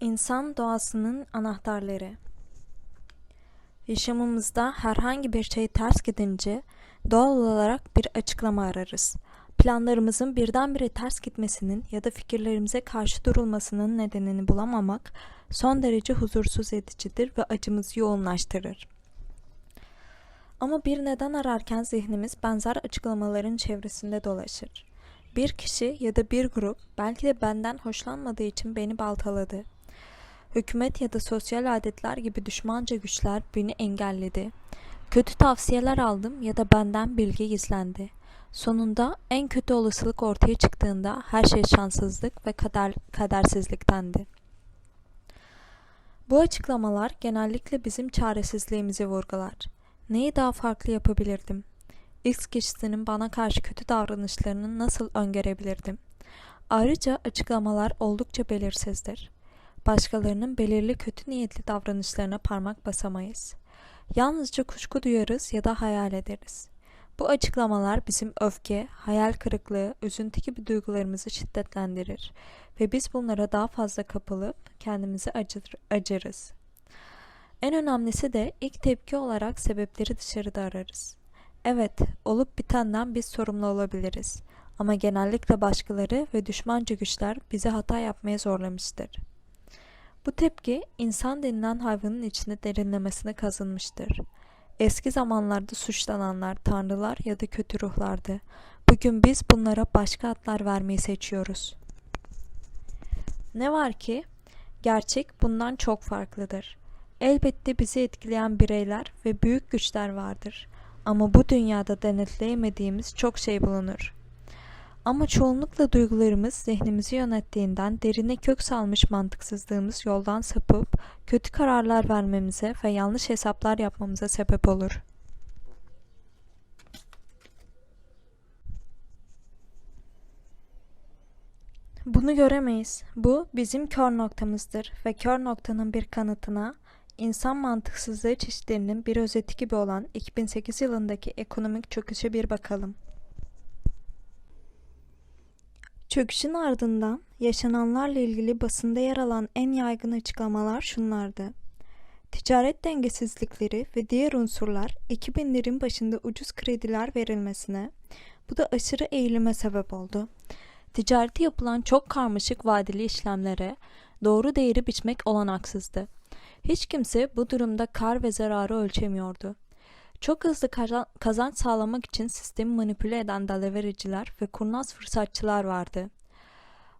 İnsan doğasının anahtarları. Yaşamımızda herhangi bir şey ters gidince doğal olarak bir açıklama ararız. Planlarımızın birdenbire ters gitmesinin ya da fikirlerimize karşı durulmasının nedenini bulamamak son derece huzursuz edicidir ve acımızı yoğunlaştırır. Ama bir neden ararken zihnimiz benzer açıklamaların çevresinde dolaşır. Bir kişi ya da bir grup belki de benden hoşlanmadığı için beni baltaladı. Hükümet ya da sosyal adetler gibi düşmanca güçler beni engelledi. Kötü tavsiyeler aldım ya da benden bilgi gizlendi. Sonunda en kötü olasılık ortaya çıktığında her şey şanssızlık ve kader, kadersizliktendi. Bu açıklamalar genellikle bizim çaresizliğimizi vurgular. Neyi daha farklı yapabilirdim? X kişisinin bana karşı kötü davranışlarını nasıl öngörebilirdim? Ayrıca açıklamalar oldukça belirsizdir. Başkalarının belirli kötü niyetli davranışlarına parmak basamayız. Yalnızca kuşku duyarız ya da hayal ederiz. Bu açıklamalar bizim öfke, hayal kırıklığı, üzüntü gibi duygularımızı şiddetlendirir ve biz bunlara daha fazla kapılıp kendimizi acır, acırız. En önemlisi de ilk tepki olarak sebepleri dışarıda ararız. Evet, olup bitenden biz sorumlu olabiliriz. Ama genellikle başkaları ve düşmanca güçler bizi hata yapmaya zorlamıştır. Bu tepki insan denilen hayvanın içinde derinlemesine kazınmıştır. Eski zamanlarda suçlananlar tanrılar ya da kötü ruhlardı. Bugün biz bunlara başka adlar vermeyi seçiyoruz. Ne var ki gerçek bundan çok farklıdır. Elbette bizi etkileyen bireyler ve büyük güçler vardır. Ama bu dünyada denetleyemediğimiz çok şey bulunur. Ama çoğunlukla duygularımız zihnimizi yönettiğinden derine kök salmış mantıksızlığımız yoldan sapıp kötü kararlar vermemize ve yanlış hesaplar yapmamıza sebep olur. Bunu göremeyiz. Bu bizim kör noktamızdır ve kör noktanın bir kanıtına insan mantıksızlığı çeşitlerinin bir özeti gibi olan 2008 yılındaki ekonomik çöküşe bir bakalım. Çöküşün ardından yaşananlarla ilgili basında yer alan en yaygın açıklamalar şunlardı. Ticaret dengesizlikleri ve diğer unsurlar 2000'lerin başında ucuz krediler verilmesine, bu da aşırı eğilime sebep oldu. Ticareti yapılan çok karmaşık vadeli işlemlere doğru değeri biçmek olanaksızdı. Hiç kimse bu durumda kar ve zararı ölçemiyordu. Çok hızlı kazanç sağlamak için sistemi manipüle eden dalavericiler ve kurnaz fırsatçılar vardı.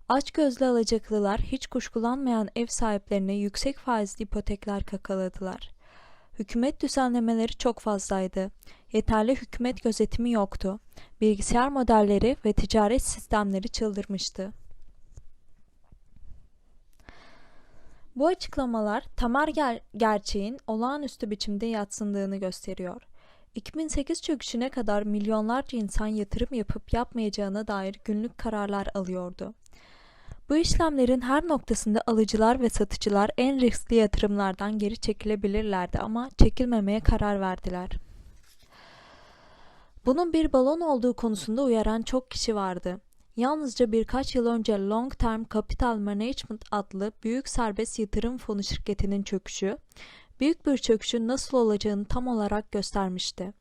Açgözlü alacaklılar hiç kuşkulanmayan ev sahiplerine yüksek faizli ipotekler kakaladılar. Hükümet düzenlemeleri çok fazlaydı. Yeterli hükümet gözetimi yoktu. Bilgisayar modelleri ve ticaret sistemleri çıldırmıştı. Bu açıklamalar temel ger gerçeğin olağanüstü biçimde yatsındığını gösteriyor. 2008 çöküşüne kadar milyonlarca insan yatırım yapıp yapmayacağına dair günlük kararlar alıyordu. Bu işlemlerin her noktasında alıcılar ve satıcılar en riskli yatırımlardan geri çekilebilirlerdi ama çekilmemeye karar verdiler. Bunun bir balon olduğu konusunda uyaran çok kişi vardı. Yalnızca birkaç yıl önce Long Term Capital Management adlı büyük serbest yatırım fonu şirketinin çöküşü, büyük bir çöküşün nasıl olacağını tam olarak göstermişti.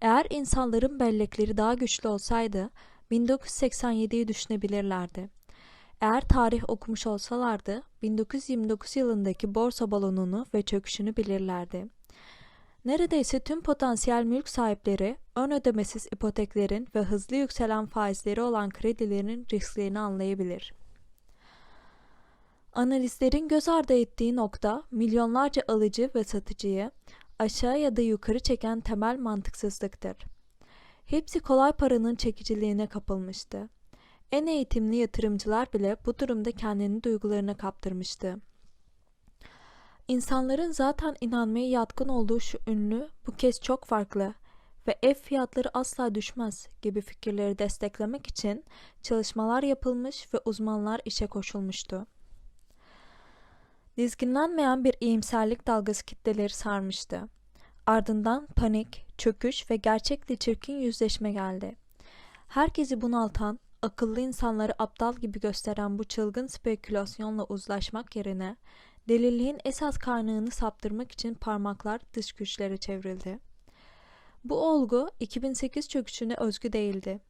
Eğer insanların bellekleri daha güçlü olsaydı 1987'yi düşünebilirlerdi. Eğer tarih okumuş olsalardı 1929 yılındaki borsa balonunu ve çöküşünü bilirlerdi. Neredeyse tüm potansiyel mülk sahipleri ön ödemesiz ipoteklerin ve hızlı yükselen faizleri olan kredilerin risklerini anlayabilir. Analistlerin göz ardı ettiği nokta milyonlarca alıcı ve satıcıyı aşağı ya da yukarı çeken temel mantıksızlıktır. Hepsi kolay paranın çekiciliğine kapılmıştı. En eğitimli yatırımcılar bile bu durumda kendini duygularına kaptırmıştı. İnsanların zaten inanmaya yatkın olduğu şu ünlü bu kez çok farklı ve ev fiyatları asla düşmez gibi fikirleri desteklemek için çalışmalar yapılmış ve uzmanlar işe koşulmuştu. Dizginlenmeyen bir iyimserlik dalgası kitleleri sarmıştı. Ardından panik, çöküş ve gerçekle çirkin yüzleşme geldi. Herkesi bunaltan, akıllı insanları aptal gibi gösteren bu çılgın spekülasyonla uzlaşmak yerine deliliğin esas kaynağını saptırmak için parmaklar dış güçlere çevrildi. Bu olgu 2008 çöküşüne özgü değildi.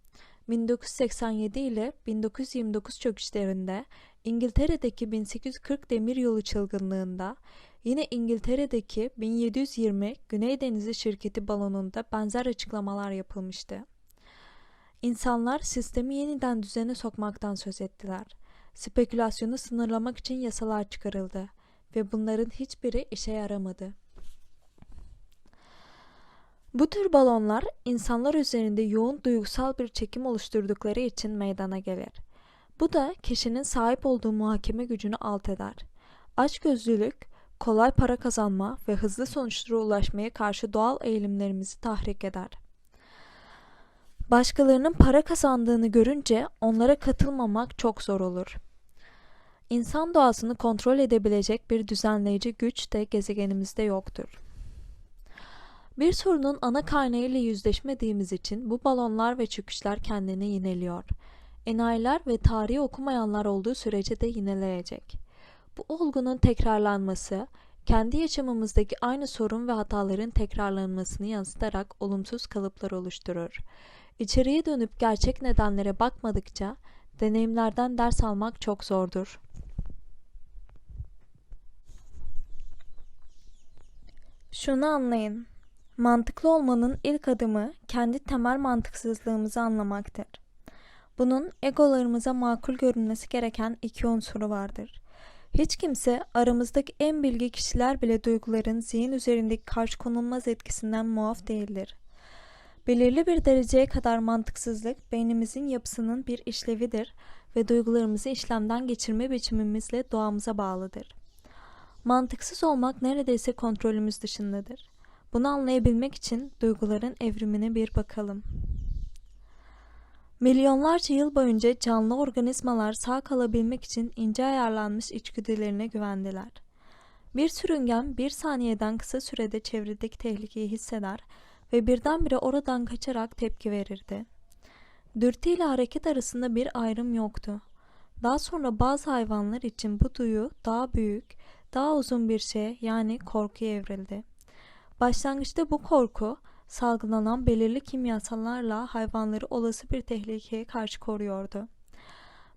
1987 ile 1929 çöküşlerinde İngiltere'deki 1840 demiryolu çılgınlığında yine İngiltere'deki 1720 Güney Denizi şirketi balonunda benzer açıklamalar yapılmıştı. İnsanlar sistemi yeniden düzene sokmaktan söz ettiler. Spekülasyonu sınırlamak için yasalar çıkarıldı ve bunların hiçbiri işe yaramadı. Bu tür balonlar insanlar üzerinde yoğun duygusal bir çekim oluşturdukları için meydana gelir. Bu da kişinin sahip olduğu muhakeme gücünü alt eder. Açgözlülük, kolay para kazanma ve hızlı sonuçlara ulaşmaya karşı doğal eğilimlerimizi tahrik eder. Başkalarının para kazandığını görünce onlara katılmamak çok zor olur. İnsan doğasını kontrol edebilecek bir düzenleyici güç de gezegenimizde yoktur. Bir sorunun ana kaynağıyla yüzleşmediğimiz için bu balonlar ve çöküşler kendini yineliyor. Enayiler ve tarihi okumayanlar olduğu sürece de yineleyecek. Bu olgunun tekrarlanması, kendi yaşamımızdaki aynı sorun ve hataların tekrarlanmasını yansıtarak olumsuz kalıplar oluşturur. İçeriye dönüp gerçek nedenlere bakmadıkça deneyimlerden ders almak çok zordur. Şunu anlayın. Mantıklı olmanın ilk adımı kendi temel mantıksızlığımızı anlamaktır. Bunun egolarımıza makul görünmesi gereken iki unsuru vardır. Hiç kimse aramızdaki en bilgi kişiler bile duyguların zihin üzerindeki karşı konulmaz etkisinden muaf değildir. Belirli bir dereceye kadar mantıksızlık beynimizin yapısının bir işlevidir ve duygularımızı işlemden geçirme biçimimizle doğamıza bağlıdır. Mantıksız olmak neredeyse kontrolümüz dışındadır. Bunu anlayabilmek için duyguların evrimine bir bakalım. Milyonlarca yıl boyunca canlı organizmalar sağ kalabilmek için ince ayarlanmış içgüdülerine güvendiler. Bir sürüngen bir saniyeden kısa sürede çevredeki tehlikeyi hisseder ve birdenbire oradan kaçarak tepki verirdi. Dürtü ile hareket arasında bir ayrım yoktu. Daha sonra bazı hayvanlar için bu duyu daha büyük, daha uzun bir şey yani korkuya evrildi. Başlangıçta bu korku salgılanan belirli kimyasallarla hayvanları olası bir tehlikeye karşı koruyordu.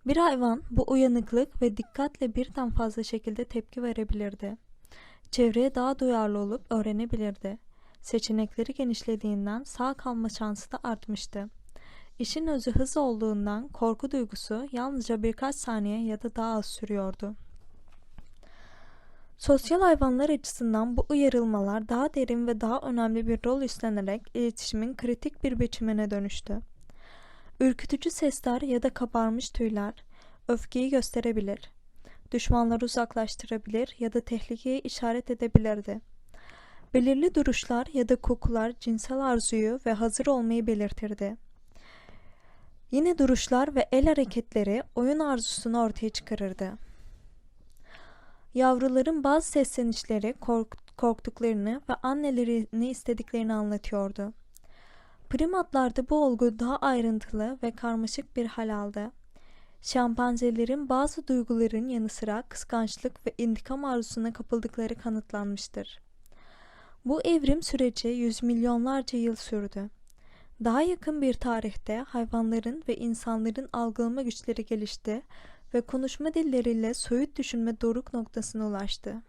Bir hayvan bu uyanıklık ve dikkatle birden fazla şekilde tepki verebilirdi. Çevreye daha duyarlı olup öğrenebilirdi. Seçenekleri genişlediğinden sağ kalma şansı da artmıştı. İşin özü hız olduğundan korku duygusu yalnızca birkaç saniye ya da daha az sürüyordu. Sosyal hayvanlar açısından bu uyarılmalar daha derin ve daha önemli bir rol üstlenerek iletişimin kritik bir biçimine dönüştü. Ürkütücü sesler ya da kabarmış tüyler öfkeyi gösterebilir. Düşmanları uzaklaştırabilir ya da tehlikeye işaret edebilirdi. Belirli duruşlar ya da kokular cinsel arzuyu ve hazır olmayı belirtirdi. Yine duruşlar ve el hareketleri oyun arzusunu ortaya çıkarırdı. Yavruların bazı seslenişleri kork korktuklarını ve annelerini istediklerini anlatıyordu. Primatlarda bu olgu daha ayrıntılı ve karmaşık bir hal aldı. Şempanzelerin bazı duyguların yanı sıra kıskançlık ve intikam arzusuna kapıldıkları kanıtlanmıştır. Bu evrim süreci yüz milyonlarca yıl sürdü. Daha yakın bir tarihte hayvanların ve insanların algılama güçleri gelişti ve konuşma dilleriyle soyut düşünme doruk noktasına ulaştı.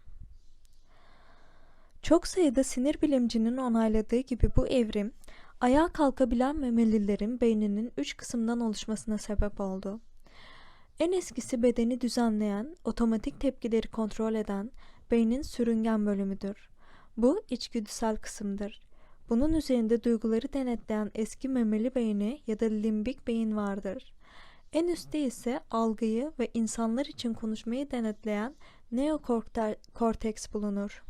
Çok sayıda sinir bilimcinin onayladığı gibi bu evrim, ayağa kalkabilen memelilerin beyninin üç kısımdan oluşmasına sebep oldu. En eskisi bedeni düzenleyen, otomatik tepkileri kontrol eden beynin sürüngen bölümüdür. Bu içgüdüsel kısımdır. Bunun üzerinde duyguları denetleyen eski memeli beyni ya da limbik beyin vardır. En üstte ise algıyı ve insanlar için konuşmayı denetleyen neokorteks bulunur.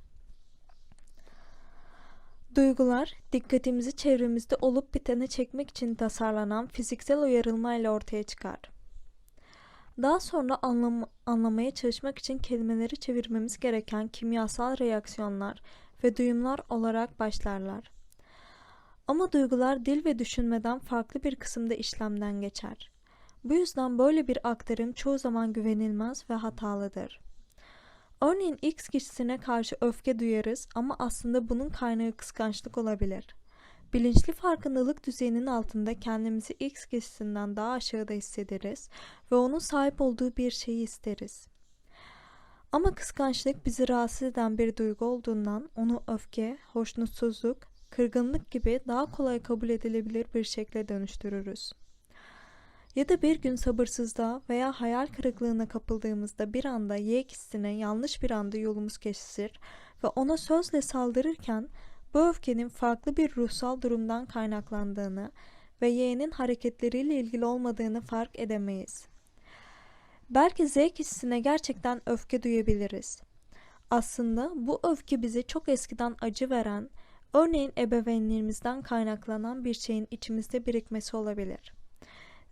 Duygular, dikkatimizi çevremizde olup bitene çekmek için tasarlanan fiziksel uyarılmayla ortaya çıkar. Daha sonra anlam anlamaya çalışmak için kelimeleri çevirmemiz gereken kimyasal reaksiyonlar ve duyumlar olarak başlarlar. Ama duygular dil ve düşünmeden farklı bir kısımda işlemden geçer. Bu yüzden böyle bir aktarım çoğu zaman güvenilmez ve hatalıdır. Örneğin X kişisine karşı öfke duyarız ama aslında bunun kaynağı kıskançlık olabilir. Bilinçli farkındalık düzeyinin altında kendimizi X kişisinden daha aşağıda hissederiz ve onun sahip olduğu bir şeyi isteriz. Ama kıskançlık bizi rahatsız eden bir duygu olduğundan onu öfke, hoşnutsuzluk, kırgınlık gibi daha kolay kabul edilebilir bir şekle dönüştürürüz. Ya da bir gün sabırsızlığa veya hayal kırıklığına kapıldığımızda bir anda Y kişisine yanlış bir anda yolumuz kesişir ve ona sözle saldırırken bu öfkenin farklı bir ruhsal durumdan kaynaklandığını ve Y'nin hareketleriyle ilgili olmadığını fark edemeyiz. Belki Z kişisine gerçekten öfke duyabiliriz. Aslında bu öfke bize çok eskiden acı veren, örneğin ebeveynlerimizden kaynaklanan bir şeyin içimizde birikmesi olabilir.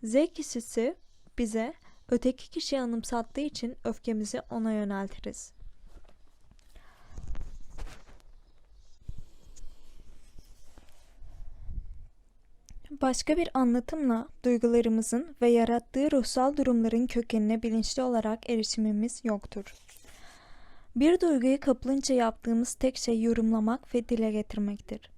Z kişisi bize öteki kişiyi anımsattığı için öfkemizi ona yöneltiriz. Başka bir anlatımla duygularımızın ve yarattığı ruhsal durumların kökenine bilinçli olarak erişimimiz yoktur. Bir duyguya kapılınca yaptığımız tek şey yorumlamak ve dile getirmektir.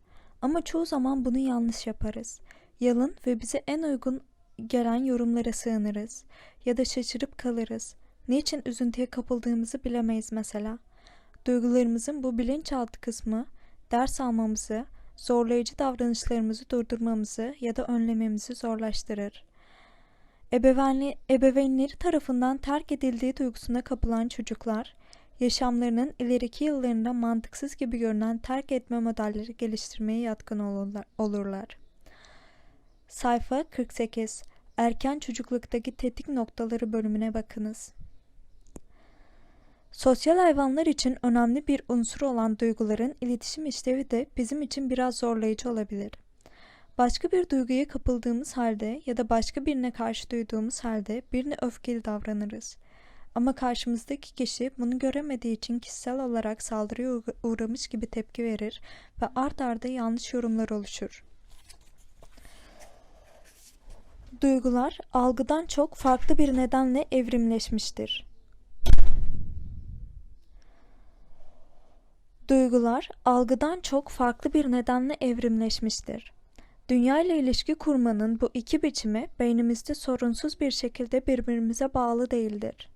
Ama çoğu zaman bunu yanlış yaparız. Yalın ve bize en uygun gelen yorumlara sığınırız ya da şaşırıp kalırız. Niçin üzüntüye kapıldığımızı bilemeyiz mesela. Duygularımızın bu bilinçaltı kısmı ders almamızı, zorlayıcı davranışlarımızı durdurmamızı ya da önlememizi zorlaştırır. Ebeveynli, ebeveynleri tarafından terk edildiği duygusuna kapılan çocuklar, yaşamlarının ileriki yıllarında mantıksız gibi görünen terk etme modelleri geliştirmeye yatkın olurlar. Sayfa 48 Erken çocukluktaki tetik noktaları bölümüne bakınız. Sosyal hayvanlar için önemli bir unsur olan duyguların iletişim işlevi de bizim için biraz zorlayıcı olabilir. Başka bir duyguya kapıldığımız halde ya da başka birine karşı duyduğumuz halde birine öfkeli davranırız. Ama karşımızdaki kişi bunu göremediği için kişisel olarak saldırıya uğramış gibi tepki verir ve art arda yanlış yorumlar oluşur. Duygular algıdan çok farklı bir nedenle evrimleşmiştir. Duygular algıdan çok farklı bir nedenle evrimleşmiştir. Dünya ile ilişki kurmanın bu iki biçimi beynimizde sorunsuz bir şekilde birbirimize bağlı değildir.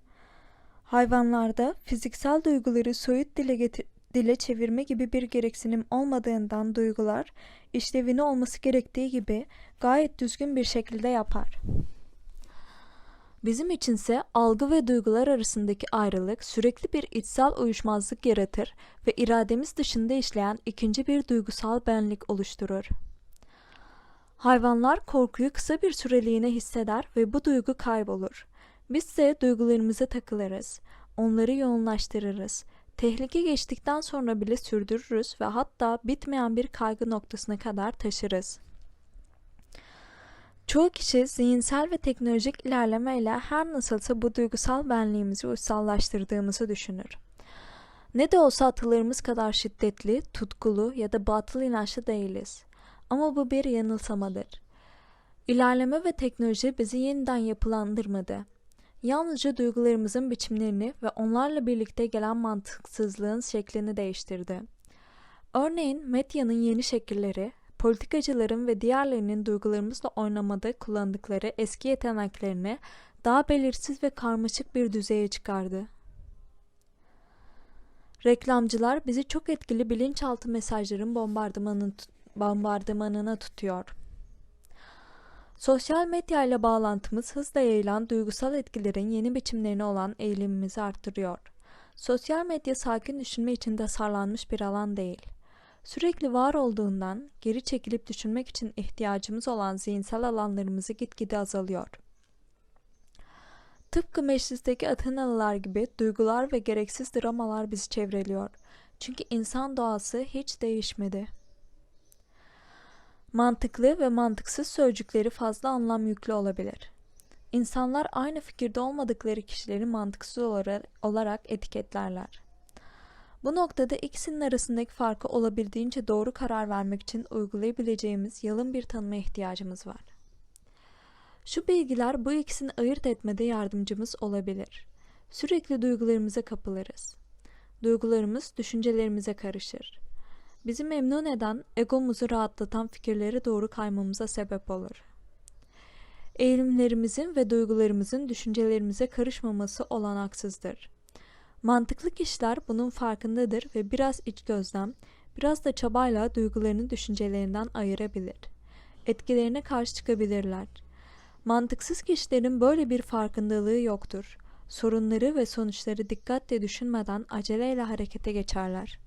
Hayvanlarda fiziksel duyguları soyut dile, getir dile çevirme gibi bir gereksinim olmadığından duygular işlevini olması gerektiği gibi gayet düzgün bir şekilde yapar. Bizim içinse algı ve duygular arasındaki ayrılık sürekli bir içsel uyuşmazlık yaratır ve irademiz dışında işleyen ikinci bir duygusal benlik oluşturur. Hayvanlar korkuyu kısa bir süreliğine hisseder ve bu duygu kaybolur. Biz ise duygularımıza takılırız, onları yoğunlaştırırız. Tehlike geçtikten sonra bile sürdürürüz ve hatta bitmeyen bir kaygı noktasına kadar taşırız. Çoğu kişi zihinsel ve teknolojik ilerlemeyle her nasılsa bu duygusal benliğimizi uysallaştırdığımızı düşünür. Ne de olsa atalarımız kadar şiddetli, tutkulu ya da batıl inançlı değiliz. Ama bu bir yanılsamadır. İlerleme ve teknoloji bizi yeniden yapılandırmadı. Yalnızca duygularımızın biçimlerini ve onlarla birlikte gelen mantıksızlığın şeklini değiştirdi. Örneğin medyanın yeni şekilleri, politikacıların ve diğerlerinin duygularımızla oynamada kullandıkları eski yeteneklerini daha belirsiz ve karmaşık bir düzeye çıkardı. Reklamcılar bizi çok etkili bilinçaltı mesajların bombardımanı, bombardımanına tutuyor. Sosyal medya ile bağlantımız hızla yayılan duygusal etkilerin yeni biçimlerine olan eğilimimizi arttırıyor. Sosyal medya sakin düşünme için tasarlanmış bir alan değil. Sürekli var olduğundan geri çekilip düşünmek için ihtiyacımız olan zihinsel alanlarımızı gitgide azalıyor. Tıpkı meclisteki Atenalılar gibi duygular ve gereksiz dramalar bizi çevreliyor. Çünkü insan doğası hiç değişmedi. Mantıklı ve mantıksız sözcükleri fazla anlam yüklü olabilir. İnsanlar aynı fikirde olmadıkları kişileri mantıksız olarak etiketlerler. Bu noktada ikisinin arasındaki farkı olabildiğince doğru karar vermek için uygulayabileceğimiz yalın bir tanıma ihtiyacımız var. Şu bilgiler bu ikisini ayırt etmede yardımcımız olabilir. Sürekli duygularımıza kapılırız. Duygularımız düşüncelerimize karışır. Bizi memnun eden, egomuzu rahatlatan fikirlere doğru kaymamıza sebep olur. Eğilimlerimizin ve duygularımızın düşüncelerimize karışmaması olanaksızdır. Mantıklı kişiler bunun farkındadır ve biraz iç gözlem, biraz da çabayla duygularını düşüncelerinden ayırabilir. Etkilerine karşı çıkabilirler. Mantıksız kişilerin böyle bir farkındalığı yoktur. Sorunları ve sonuçları dikkatle düşünmeden aceleyle harekete geçerler.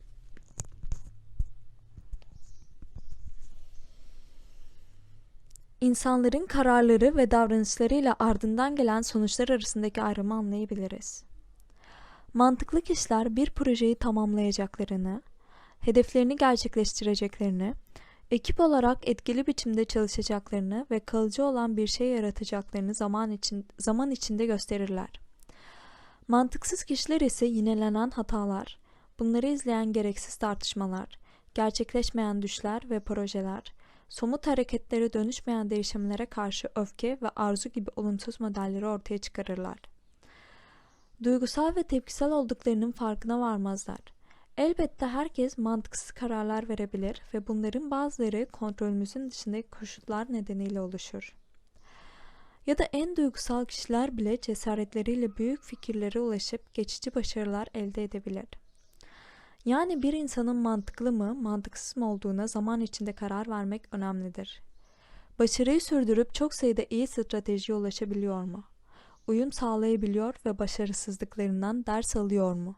İnsanların kararları ve davranışlarıyla ardından gelen sonuçlar arasındaki ayrımı anlayabiliriz. Mantıklı kişiler bir projeyi tamamlayacaklarını, hedeflerini gerçekleştireceklerini, ekip olarak etkili biçimde çalışacaklarını ve kalıcı olan bir şey yaratacaklarını zaman için zaman içinde gösterirler. Mantıksız kişiler ise yinelenen hatalar, bunları izleyen gereksiz tartışmalar, gerçekleşmeyen düşler ve projeler, somut hareketlere dönüşmeyen değişimlere karşı öfke ve arzu gibi olumsuz modelleri ortaya çıkarırlar. Duygusal ve tepkisel olduklarının farkına varmazlar. Elbette herkes mantıksız kararlar verebilir ve bunların bazıları kontrolümüzün dışındaki koşullar nedeniyle oluşur. Ya da en duygusal kişiler bile cesaretleriyle büyük fikirlere ulaşıp geçici başarılar elde edebilir. Yani bir insanın mantıklı mı, mantıksız mı olduğuna zaman içinde karar vermek önemlidir. Başarıyı sürdürüp çok sayıda iyi stratejiye ulaşabiliyor mu? Uyum sağlayabiliyor ve başarısızlıklarından ders alıyor mu?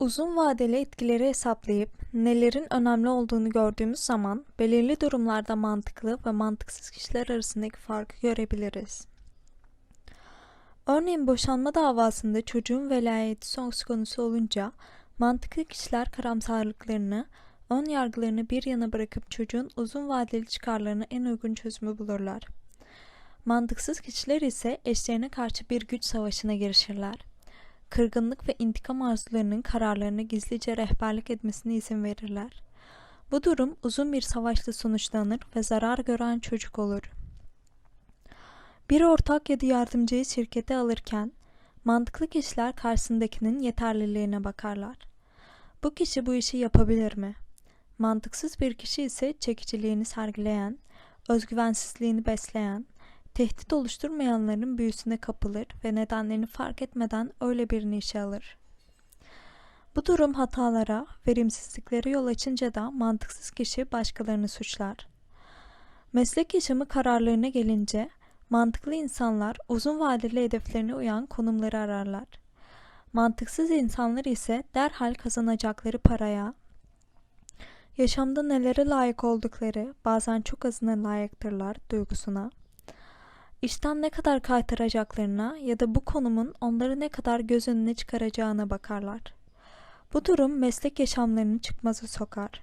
Uzun vadeli etkileri hesaplayıp nelerin önemli olduğunu gördüğümüz zaman belirli durumlarda mantıklı ve mantıksız kişiler arasındaki farkı görebiliriz. Örneğin boşanma davasında çocuğun velayeti söz konusu olunca mantıklı kişiler karamsarlıklarını, ön yargılarını bir yana bırakıp çocuğun uzun vadeli çıkarlarına en uygun çözümü bulurlar. Mantıksız kişiler ise eşlerine karşı bir güç savaşına girişirler. Kırgınlık ve intikam arzularının kararlarını gizlice rehberlik etmesine izin verirler. Bu durum uzun bir savaşla sonuçlanır ve zarar gören çocuk olur. Bir ortak ya da yardımcıyı şirkete alırken mantıklı kişiler karşısındakinin yeterliliğine bakarlar. Bu kişi bu işi yapabilir mi? Mantıksız bir kişi ise çekiciliğini sergileyen, özgüvensizliğini besleyen, tehdit oluşturmayanların büyüsüne kapılır ve nedenlerini fark etmeden öyle birini işe alır. Bu durum hatalara, verimsizliklere yol açınca da mantıksız kişi başkalarını suçlar. Meslek yaşamı kararlarına gelince mantıklı insanlar uzun vadeli hedeflerine uyan konumları ararlar. Mantıksız insanlar ise derhal kazanacakları paraya, yaşamda nelere layık oldukları, bazen çok azına layıktırlar duygusuna, işten ne kadar kaytaracaklarına ya da bu konumun onları ne kadar göz önüne çıkaracağına bakarlar. Bu durum meslek yaşamlarını çıkmaza sokar.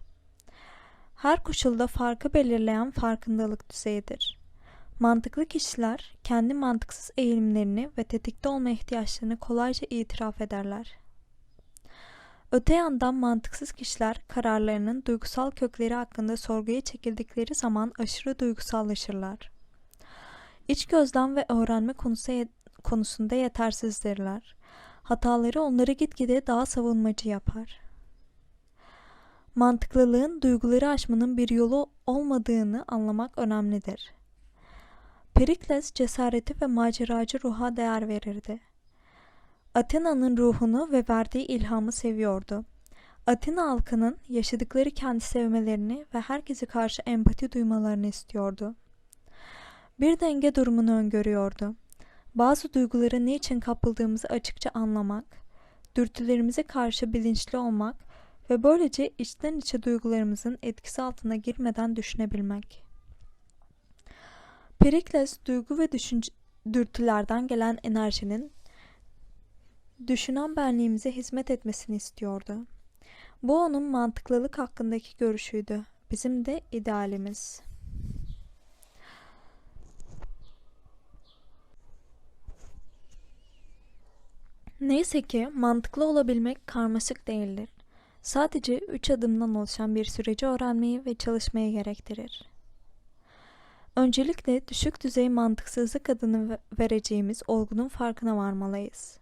Her koşulda farkı belirleyen farkındalık düzeyidir. Mantıklı kişiler kendi mantıksız eğilimlerini ve tetikte olma ihtiyaçlarını kolayca itiraf ederler. Öte yandan mantıksız kişiler kararlarının duygusal kökleri hakkında sorguya çekildikleri zaman aşırı duygusallaşırlar. İç gözlem ve öğrenme konusu konusunda yetersizdirler. Hataları onları gitgide daha savunmacı yapar. Mantıklılığın duyguları aşmanın bir yolu olmadığını anlamak önemlidir. Perikles cesareti ve maceracı ruha değer verirdi. Athena'nın ruhunu ve verdiği ilhamı seviyordu. Athena halkının yaşadıkları kendi sevmelerini ve herkese karşı empati duymalarını istiyordu. Bir denge durumunu öngörüyordu. Bazı duyguları niçin kapıldığımızı açıkça anlamak, dürtülerimize karşı bilinçli olmak ve böylece içten içe duygularımızın etkisi altına girmeden düşünebilmek. Perikles duygu ve düşünce, dürtülerden gelen enerjinin düşünen benliğimize hizmet etmesini istiyordu. Bu onun mantıklılık hakkındaki görüşüydü. Bizim de idealimiz. Neyse ki mantıklı olabilmek karmaşık değildir. Sadece üç adımdan oluşan bir süreci öğrenmeyi ve çalışmayı gerektirir. Öncelikle düşük düzey mantıksızlık adını ve- vereceğimiz olgunun farkına varmalıyız.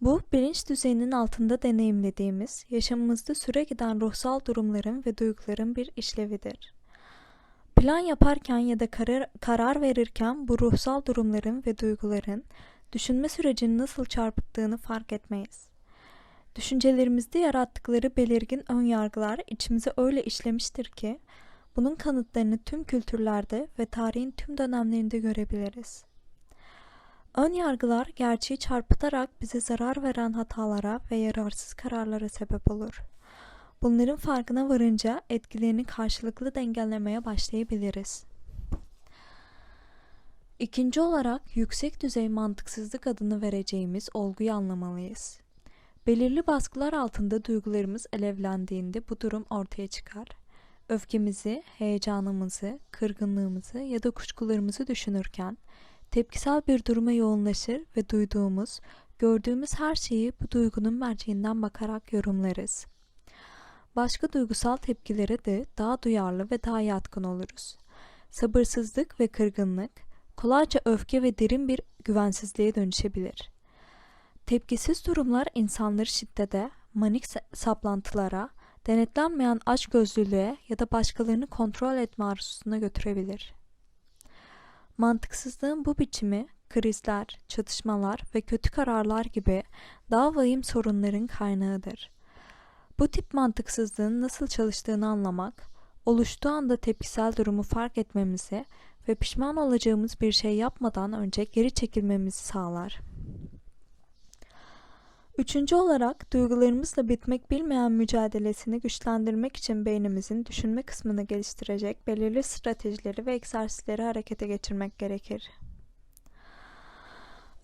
Bu, bilinç düzeyinin altında deneyimlediğimiz, yaşamımızda süre giden ruhsal durumların ve duyguların bir işlevidir. Plan yaparken ya da karar, karar verirken bu ruhsal durumların ve duyguların düşünme sürecini nasıl çarpıttığını fark etmeyiz. Düşüncelerimizde yarattıkları belirgin ön yargılar içimize öyle işlemiştir ki bunun kanıtlarını tüm kültürlerde ve tarihin tüm dönemlerinde görebiliriz. Ön yargılar gerçeği çarpıtarak bize zarar veren hatalara ve yararsız kararlara sebep olur. Bunların farkına varınca etkilerini karşılıklı dengelemeye başlayabiliriz. İkinci olarak yüksek düzey mantıksızlık adını vereceğimiz olguyu anlamalıyız. Belirli baskılar altında duygularımız alevlendiğinde bu durum ortaya çıkar. Öfkemizi, heyecanımızı, kırgınlığımızı ya da kuşkularımızı düşünürken tepkisel bir duruma yoğunlaşır ve duyduğumuz, gördüğümüz her şeyi bu duygunun merceğinden bakarak yorumlarız. Başka duygusal tepkilere de daha duyarlı ve daha yatkın oluruz. Sabırsızlık ve kırgınlık kolayca öfke ve derin bir güvensizliğe dönüşebilir. Tepkisiz durumlar insanları şiddete, manik sa- saplantılara, denetlenmeyen açgözlülüğe ya da başkalarını kontrol etme arzusuna götürebilir. Mantıksızlığın bu biçimi krizler, çatışmalar ve kötü kararlar gibi daha vahim sorunların kaynağıdır. Bu tip mantıksızlığın nasıl çalıştığını anlamak, oluştuğu anda tepkisel durumu fark etmemizi ve pişman olacağımız bir şey yapmadan önce geri çekilmemizi sağlar. Üçüncü olarak duygularımızla bitmek bilmeyen mücadelesini güçlendirmek için beynimizin düşünme kısmını geliştirecek belirli stratejileri ve egzersizleri harekete geçirmek gerekir.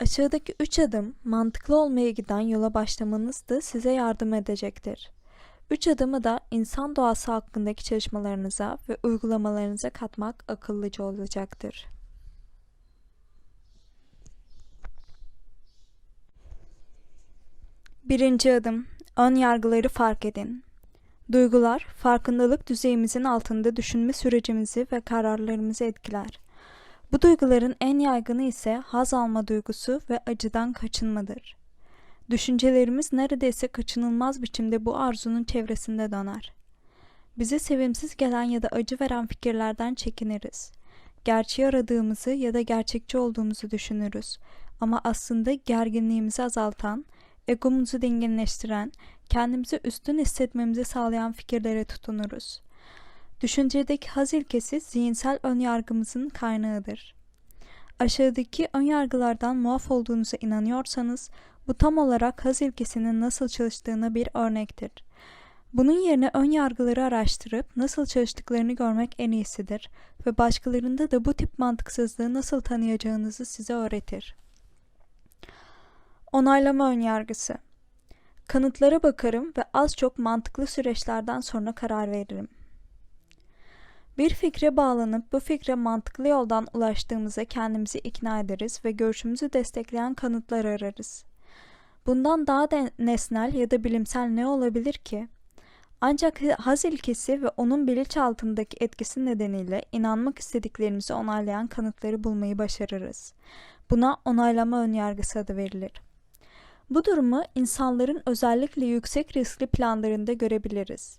Aşağıdaki üç adım mantıklı olmaya giden yola başlamanız da size yardım edecektir. Üç adımı da insan doğası hakkındaki çalışmalarınıza ve uygulamalarınıza katmak akıllıca olacaktır. Birinci adım. Ön yargıları fark edin. Duygular, farkındalık düzeyimizin altında düşünme sürecimizi ve kararlarımızı etkiler. Bu duyguların en yaygını ise haz alma duygusu ve acıdan kaçınmadır. Düşüncelerimiz neredeyse kaçınılmaz biçimde bu arzunun çevresinde döner. Bize sevimsiz gelen ya da acı veren fikirlerden çekiniriz. Gerçeği aradığımızı ya da gerçekçi olduğumuzu düşünürüz. Ama aslında gerginliğimizi azaltan, egomuzu dinginleştiren, kendimizi üstün hissetmemizi sağlayan fikirlere tutunuruz. Düşüncedeki haz ilkesi zihinsel önyargımızın kaynağıdır. Aşağıdaki önyargılardan muaf olduğunuza inanıyorsanız bu tam olarak haz ilkesinin nasıl çalıştığına bir örnektir. Bunun yerine ön yargıları araştırıp nasıl çalıştıklarını görmek en iyisidir ve başkalarında da bu tip mantıksızlığı nasıl tanıyacağınızı size öğretir. Onaylama önyargısı. Kanıtlara bakarım ve az çok mantıklı süreçlerden sonra karar veririm. Bir fikre bağlanıp bu fikre mantıklı yoldan ulaştığımıza kendimizi ikna ederiz ve görüşümüzü destekleyen kanıtlar ararız. Bundan daha da nesnel ya da bilimsel ne olabilir ki? Ancak haz ilkesi ve onun bilinçaltındaki etkisi nedeniyle inanmak istediklerimizi onaylayan kanıtları bulmayı başarırız. Buna onaylama önyargısı adı verilir. Bu durumu insanların özellikle yüksek riskli planlarında görebiliriz.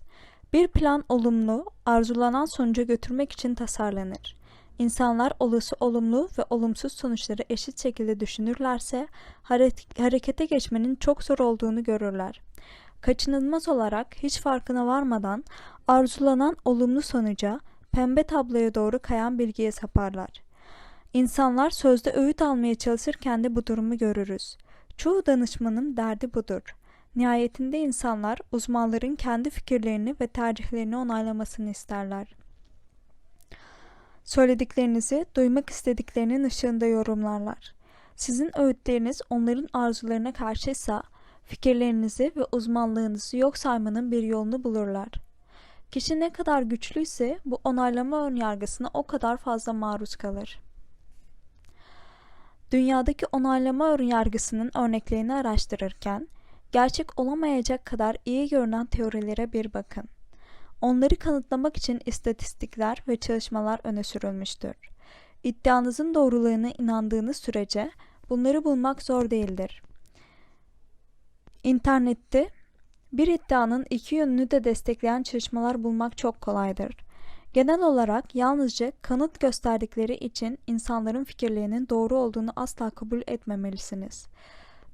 Bir plan olumlu, arzulanan sonuca götürmek için tasarlanır. İnsanlar olası olumlu ve olumsuz sonuçları eşit şekilde düşünürlerse harekete geçmenin çok zor olduğunu görürler. Kaçınılmaz olarak hiç farkına varmadan arzulanan olumlu sonuca, pembe tabloya doğru kayan bilgiye saparlar. İnsanlar sözde öğüt almaya çalışırken de bu durumu görürüz. Çoğu danışmanın derdi budur. Nihayetinde insanlar uzmanların kendi fikirlerini ve tercihlerini onaylamasını isterler. Söylediklerinizi duymak istediklerinin ışığında yorumlarlar. Sizin öğütleriniz onların arzularına karşıysa fikirlerinizi ve uzmanlığınızı yok saymanın bir yolunu bulurlar. Kişi ne kadar güçlüyse bu onaylama önyargısına o kadar fazla maruz kalır. Dünyadaki onaylama önyargısının örneklerini araştırırken Gerçek olamayacak kadar iyi görünen teorilere bir bakın. Onları kanıtlamak için istatistikler ve çalışmalar öne sürülmüştür. İddianızın doğruluğuna inandığınız sürece bunları bulmak zor değildir. İnternette bir iddianın iki yönünü de destekleyen çalışmalar bulmak çok kolaydır. Genel olarak yalnızca kanıt gösterdikleri için insanların fikirlerinin doğru olduğunu asla kabul etmemelisiniz.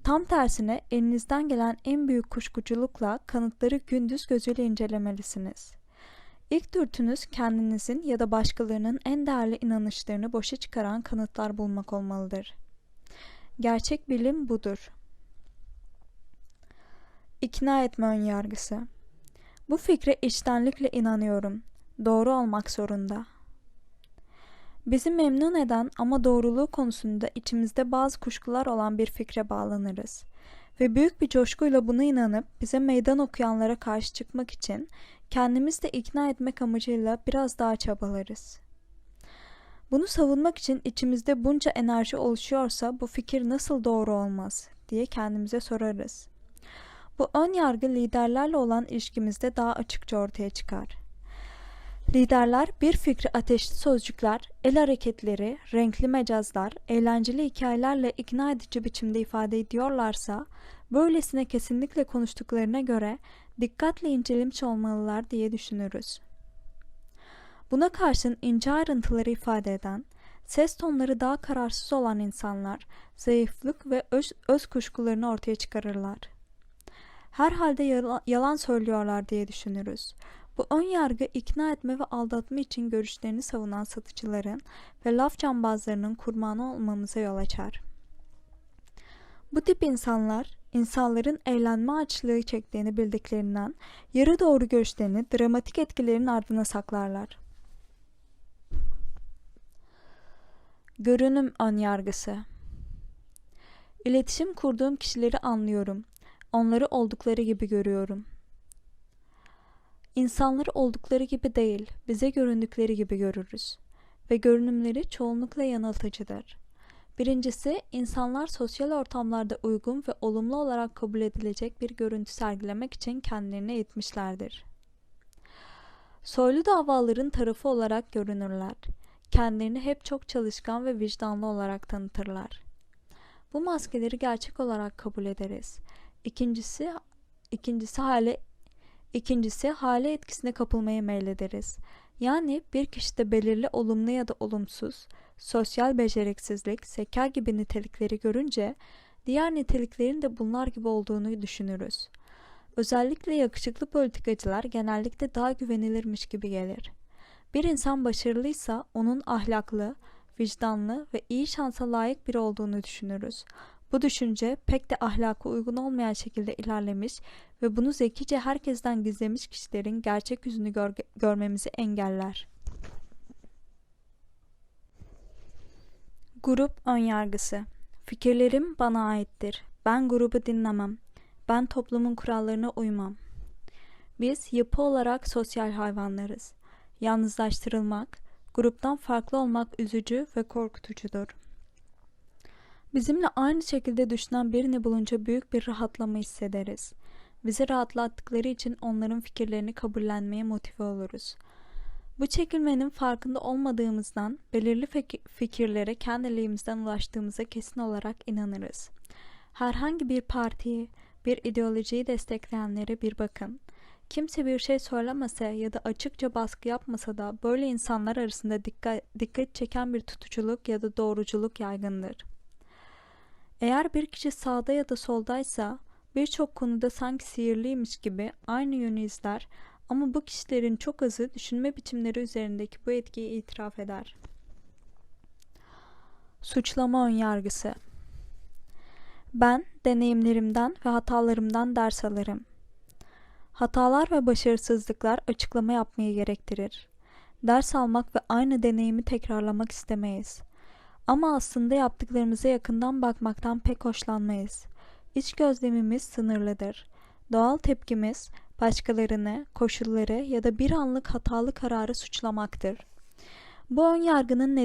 Tam tersine elinizden gelen en büyük kuşkuculukla kanıtları gündüz gözüyle incelemelisiniz. İlk dürtünüz kendinizin ya da başkalarının en değerli inanışlarını boşa çıkaran kanıtlar bulmak olmalıdır. Gerçek bilim budur. İkna etme önyargısı. Bu fikre içtenlikle inanıyorum. Doğru olmak zorunda. Bizi memnun eden ama doğruluğu konusunda içimizde bazı kuşkular olan bir fikre bağlanırız. Ve büyük bir coşkuyla buna inanıp bize meydan okuyanlara karşı çıkmak için kendimizi de ikna etmek amacıyla biraz daha çabalarız. Bunu savunmak için içimizde bunca enerji oluşuyorsa bu fikir nasıl doğru olmaz diye kendimize sorarız. Bu ön yargı liderlerle olan ilişkimizde daha açıkça ortaya çıkar. Liderler bir fikri ateşli sözcükler, el hareketleri, renkli mecazlar, eğlenceli hikayelerle ikna edici biçimde ifade ediyorlarsa, böylesine kesinlikle konuştuklarına göre dikkatle incelemiş olmalılar diye düşünürüz. Buna karşın ince ayrıntıları ifade eden, ses tonları daha kararsız olan insanlar, zayıflık ve öz, öz kuşkularını ortaya çıkarırlar. Herhalde yalan söylüyorlar diye düşünürüz. Bu ön yargı ikna etme ve aldatma için görüşlerini savunan satıcıların ve laf cambazlarının kurbanı olmamıza yol açar. Bu tip insanlar, insanların eğlenme açlığı çektiğini bildiklerinden yarı doğru görüşlerini dramatik etkilerin ardına saklarlar. Görünüm ön yargısı İletişim kurduğum kişileri anlıyorum. Onları oldukları gibi görüyorum. İnsanları oldukları gibi değil, bize göründükleri gibi görürüz. Ve görünümleri çoğunlukla yanıltıcıdır. Birincisi, insanlar sosyal ortamlarda uygun ve olumlu olarak kabul edilecek bir görüntü sergilemek için kendilerini eğitmişlerdir. Soylu davaların tarafı olarak görünürler. Kendilerini hep çok çalışkan ve vicdanlı olarak tanıtırlar. Bu maskeleri gerçek olarak kabul ederiz. İkincisi, ikincisi hale İkincisi hale etkisine kapılmaya meylederiz. Yani bir kişide belirli olumlu ya da olumsuz, sosyal beceriksizlik, zeka gibi nitelikleri görünce diğer niteliklerin de bunlar gibi olduğunu düşünürüz. Özellikle yakışıklı politikacılar genellikle daha güvenilirmiş gibi gelir. Bir insan başarılıysa onun ahlaklı, vicdanlı ve iyi şansa layık biri olduğunu düşünürüz. Bu düşünce pek de ahlaka uygun olmayan şekilde ilerlemiş ve bunu zekice herkesten gizlemiş kişilerin gerçek yüzünü gör görmemizi engeller. Grup önyargısı Fikirlerim bana aittir. Ben grubu dinlemem. Ben toplumun kurallarına uymam. Biz yapı olarak sosyal hayvanlarız. Yalnızlaştırılmak, gruptan farklı olmak üzücü ve korkutucudur. Bizimle aynı şekilde düşünen birini bulunca büyük bir rahatlama hissederiz. Bizi rahatlattıkları için onların fikirlerini kabullenmeye motive oluruz. Bu çekilmenin farkında olmadığımızdan belirli fikirlere kendiliğimizden ulaştığımıza kesin olarak inanırız. Herhangi bir partiyi, bir ideolojiyi destekleyenlere bir bakın. Kimse bir şey söylemese ya da açıkça baskı yapmasa da böyle insanlar arasında dikkat, dikkat çeken bir tutuculuk ya da doğruculuk yaygındır. Eğer bir kişi sağda ya da soldaysa birçok konuda sanki sihirliymiş gibi aynı yönü izler ama bu kişilerin çok azı düşünme biçimleri üzerindeki bu etkiyi itiraf eder. Suçlama önyargısı Ben deneyimlerimden ve hatalarımdan ders alırım. Hatalar ve başarısızlıklar açıklama yapmayı gerektirir. Ders almak ve aynı deneyimi tekrarlamak istemeyiz. Ama aslında yaptıklarımıza yakından bakmaktan pek hoşlanmayız. İç gözlemimiz sınırlıdır. Doğal tepkimiz başkalarını, koşulları ya da bir anlık hatalı kararı suçlamaktır. Bu ön yargının nedeni